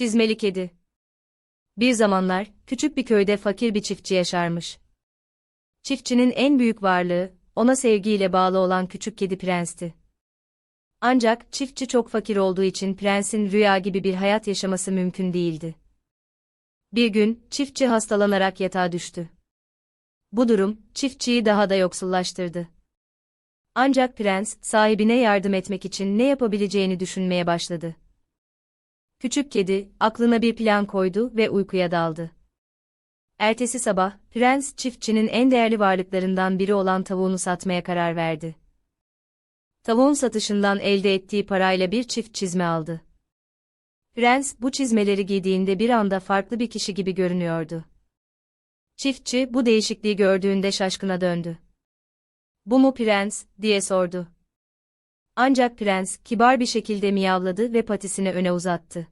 Çizmeli Kedi Bir zamanlar, küçük bir köyde fakir bir çiftçi yaşarmış. Çiftçinin en büyük varlığı, ona sevgiyle bağlı olan küçük kedi prensti. Ancak çiftçi çok fakir olduğu için prensin rüya gibi bir hayat yaşaması mümkün değildi. Bir gün, çiftçi hastalanarak yatağa düştü. Bu durum, çiftçiyi daha da yoksullaştırdı. Ancak prens, sahibine yardım etmek için ne yapabileceğini düşünmeye başladı. Küçük kedi, aklına bir plan koydu ve uykuya daldı. Ertesi sabah, prens çiftçinin en değerli varlıklarından biri olan tavuğunu satmaya karar verdi. Tavuğun satışından elde ettiği parayla bir çift çizme aldı. Prens bu çizmeleri giydiğinde bir anda farklı bir kişi gibi görünüyordu. Çiftçi bu değişikliği gördüğünde şaşkına döndü. Bu mu prens, diye sordu. Ancak prens, kibar bir şekilde miyavladı ve patisini öne uzattı.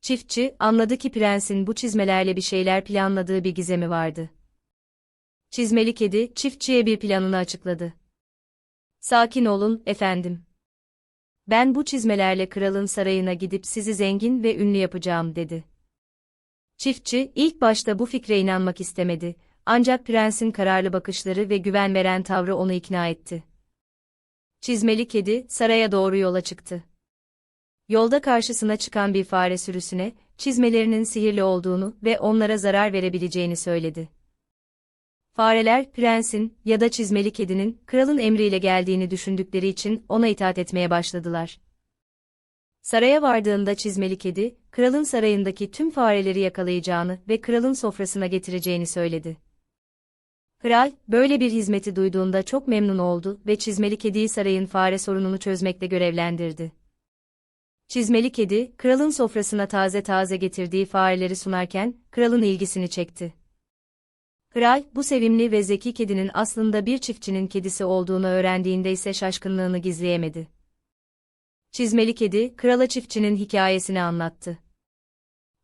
Çiftçi, anladı ki prensin bu çizmelerle bir şeyler planladığı bir gizemi vardı. Çizmeli kedi, çiftçiye bir planını açıkladı. Sakin olun, efendim. Ben bu çizmelerle kralın sarayına gidip sizi zengin ve ünlü yapacağım, dedi. Çiftçi, ilk başta bu fikre inanmak istemedi, ancak prensin kararlı bakışları ve güven veren tavrı onu ikna etti. Çizmeli kedi, saraya doğru yola çıktı. Yolda karşısına çıkan bir fare sürüsüne, çizmelerinin sihirli olduğunu ve onlara zarar verebileceğini söyledi. Fareler, prensin ya da çizmeli kedinin kralın emriyle geldiğini düşündükleri için ona itaat etmeye başladılar. Saraya vardığında çizmeli kedi, kralın sarayındaki tüm fareleri yakalayacağını ve kralın sofrasına getireceğini söyledi. Kral, böyle bir hizmeti duyduğunda çok memnun oldu ve çizmeli kediyi sarayın fare sorununu çözmekle görevlendirdi. Çizmeli kedi, kralın sofrasına taze taze getirdiği fareleri sunarken, kralın ilgisini çekti. Kral, bu sevimli ve zeki kedinin aslında bir çiftçinin kedisi olduğunu öğrendiğinde ise şaşkınlığını gizleyemedi. Çizmeli kedi, krala çiftçinin hikayesini anlattı.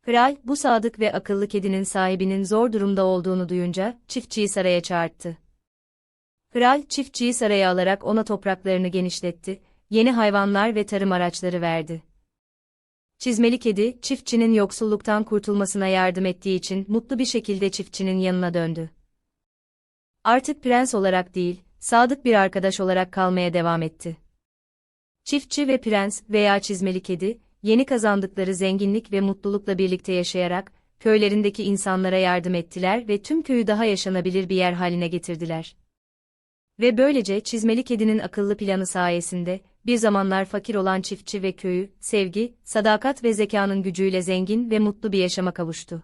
Kral, bu sadık ve akıllı kedinin sahibinin zor durumda olduğunu duyunca, çiftçiyi saraya çağırttı. Kral, çiftçiyi saraya alarak ona topraklarını genişletti, yeni hayvanlar ve tarım araçları verdi. Çizmeli kedi, çiftçinin yoksulluktan kurtulmasına yardım ettiği için mutlu bir şekilde çiftçinin yanına döndü. Artık prens olarak değil, sadık bir arkadaş olarak kalmaya devam etti. Çiftçi ve prens veya çizmeli kedi, yeni kazandıkları zenginlik ve mutlulukla birlikte yaşayarak, köylerindeki insanlara yardım ettiler ve tüm köyü daha yaşanabilir bir yer haline getirdiler. Ve böylece çizmeli kedinin akıllı planı sayesinde, bir zamanlar fakir olan çiftçi ve köyü, sevgi, sadakat ve zekanın gücüyle zengin ve mutlu bir yaşama kavuştu.